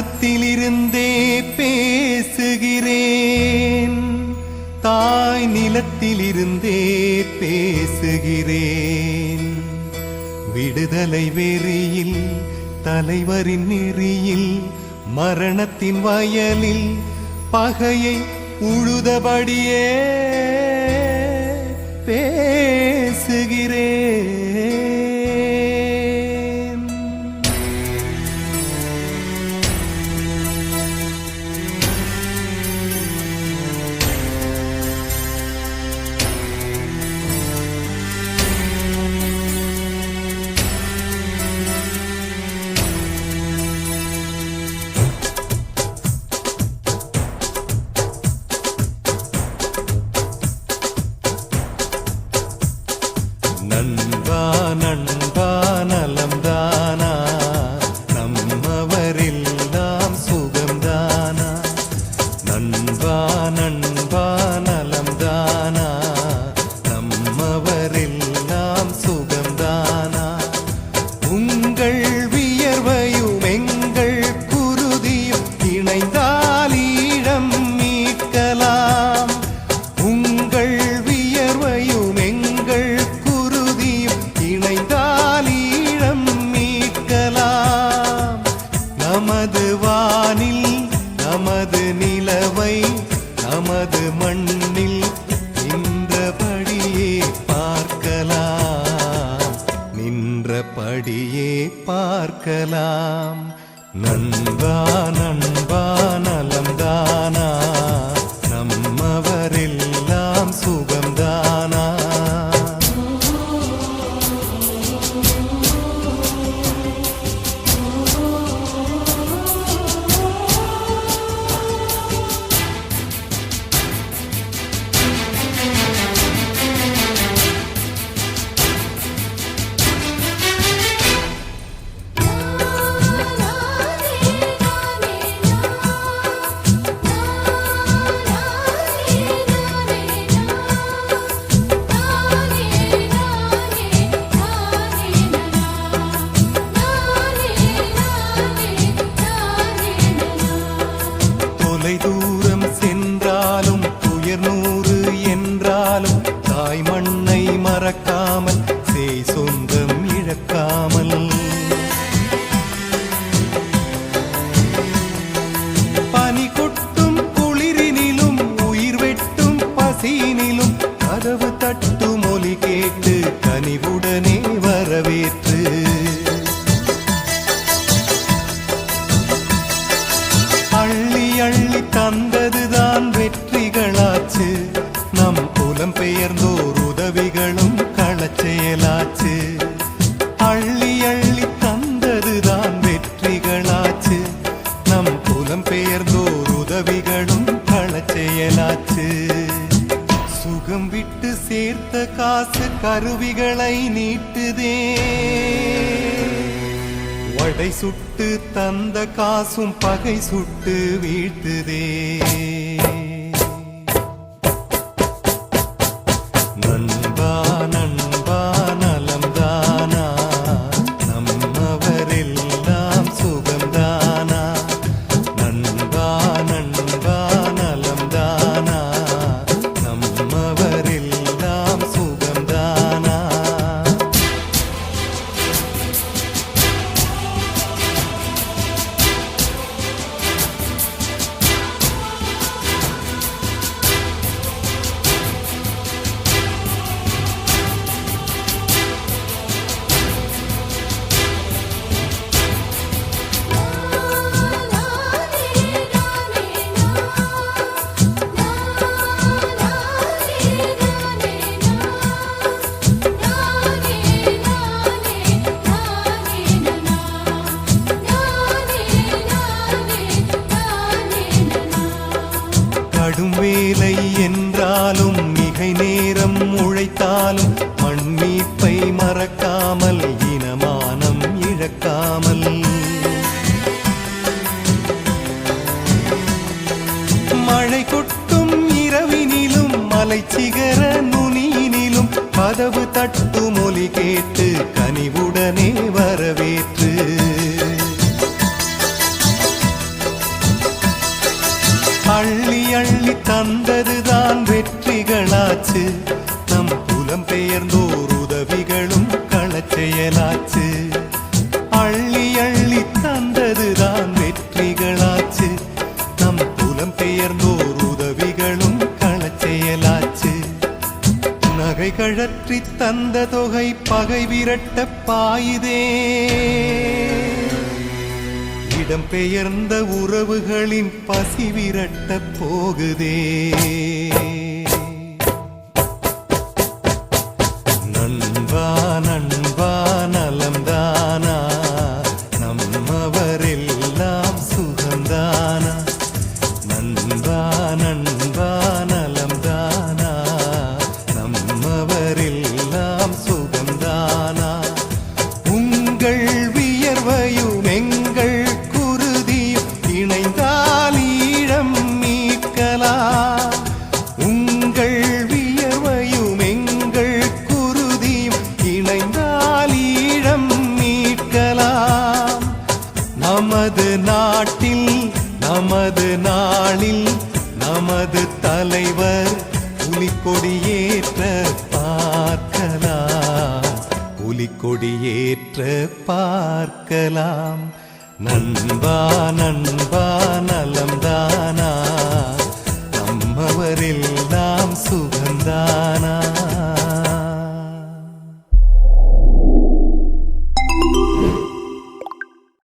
மனத்திலிருந்தே பேசுகிறேன். தாய் நிலத்திலிருந்தே பேசுகிறேன். விடுதலை வெறியில் தலைவரின் நெறியில் மரணத்தின் வயலில் பகையை உழுதபடியே உங்கள் பார்க்கலாம். நண்பா நண்பா. இழக்காமல் பனி கொட்டும் குளிரினிலும் உயிர் வெட்டும் பசியினிலும் கதவு தட்டும் ஒலி கேட்டு கனிவுடனே வரவேற்று. அள்ளி அள்ளி தந்ததுதான் வெற்றிகளாச்சு. நம் புலம் பெயர்ந்தோர் உதவிகளும் களச்செயலாச்சு சுகம் விட்டு சேர்த்த காசு கருவிகளை நீட்டுதே. வடை சுட்டு தந்த காசும் பகை சுட்டு வீழ்த்துதே. நேரம் உழைத்தாலும் மண்மீப்பை மறக்காமல் இனமானம் இழக்காமல். மழை கொட்டும் இரவினிலும் மலைச்சிகர நுனியினிலும் கதவு தட்டு மொழி கேட்டு கனிவுடனே வரவேற்று. அள்ளி தந்ததுதான் வெற்றிகளாச்சு. நம் புலம் பெயர்ந்தோர் உதவிகளும் களச்செயலாச்சு அள்ளி அள்ளி தந்ததுதான் வெற்றிகளாச்சு. நம் புலம் பெயர்ந்தோர் உதவிகளும் களச்செயலாச்சு நகை கழற்றி தந்த தொகை பகை விரட்ட பாயுதே. இடம் பெயர்ந்த உறவுகளின் பசி விரட்ட போகுதே. நமது தலைவர் புலிக்கொடியேற்ற பார்க்கலாம். புலிக்கொடியேற்ற பார்க்கலாம். நண்பா நண்பா